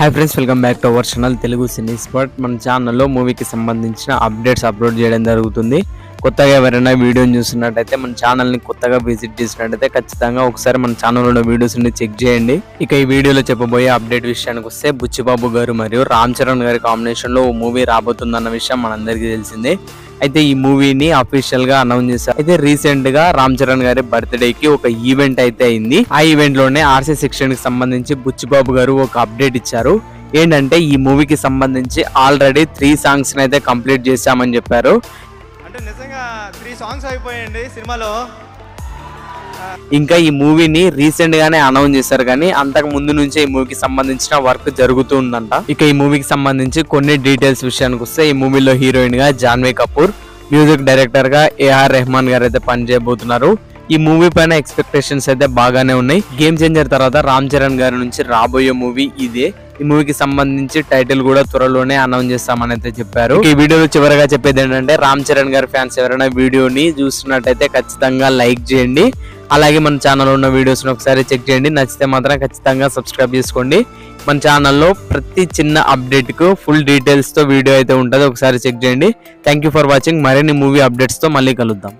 Hi friends welcome back to our channel Telugu cine spot మన ఛానల్లో మూవీకి సంబంధించిన అప్డేట్స్ అప్లోడ్ చేయడం జరుగుతుంది. కొత్తగా ఎవరైనా వీడియోని చూస్తున్నట్టయితే మన ఛానల్ని కొత్తగా విజిట్ చేసినట్టయితే ఖచ్చితంగా ఒకసారి మన ఛానల్లో ఉన్న వీడియోస్ని చెక్ చేయండి. ఇక ఈ వీడియోలో చెప్పబోయే అప్డేట్ విషయానికి వస్తే బుచ్చిబాబు గారు మరియు రామ్ చరణ్ గారి కాంబినేషన్లో ఓ మూవీ రాబోతుందన్న విషయం మనందరికీ తెలిసిందే. అయితే ఈ మూవీని అఫీషియల్గా అనౌన్స్ చేశారు. అయితే రీసెంట్గా రామ్ చరణ్ గారి బర్త్డే కి ఒక ఈవెంట్ అయితే అయింది. ఆ ఈవెంట్లోనే ఆర్సీ సెక్షన్కి సంబంధించి బుచ్చిబాబు గారు ఒక అప్డేట్ ఇచ్చారు. ఏంటంటే ఈ మూవీకి సంబంధించి ఆల్రెడీ త్రీ సాంగ్స్ అయితే కంప్లీట్ చేశామని చెప్పారు. అంటే నిజంగా త్రీ సాంగ్స్ అయిపోయాయండి సినిమాలో. ఇంకా ఈ మూవీని రీసెంట్ గానే అనౌన్స్ చేశారు కానీ అంతకు ముందు నుంచే ఈ మూవీకి సంబంధించిన వర్క్ జరుగుతూ ఉందంట. ఇక ఈ మూవీకి సంబంధించి కొన్ని డీటెయిల్స్ విషయానికి వస్తే ఈ మూవీలో హీరోయిన్గా జాన్వీ కపూర్ మ్యూజిక్ డైరెక్టర్గా ఏఆర్ రెహమాన్ గారు అయితే పనిచేయబోతున్నారు. ఈ మూవీ పైన ఎక్స్పెక్టేషన్స్ అయితే బాగానే ఉన్నాయి. గేమ్ చేంజర్ తర్వాత రామ్ చరణ్ గారి నుంచి రాబోయే మూవీ ఇదే. ఈ మూవీకి సంబంధించి టైటిల్ కూడా త్వరలోనే అనౌన్స్ చేస్తామని అయితే చెప్పారు. ఈ వీడియోలో చివరగా చెప్పేది ఏంటంటే రామ్ చరణ్ గారి ఫ్యాన్స్ ఎవరైనా వీడియోని చూస్తున్నట్టయితే ఖచ్చితంగా లైక్ చేయండి. అలాగే మన ఛానల్లో ఉన్న వీడియోస్ని ఒకసారి చెక్ చేయండి. నచ్చితే మాత్రం ఖచ్చితంగా సబ్స్క్రైబ్ చేసుకోండి. మన ఛానల్లో ప్రతి చిన్న అప్డేట్కు ఫుల్ డీటెయిల్స్తో వీడియో అయితే ఉంటుంది. ఒకసారి చెక్ చేయండి. థ్యాంక్ యూ ఫర్ వాచింగ్ మరిన్ని మూవీ అప్డేట్స్తో మళ్ళీ కలుద్దాం.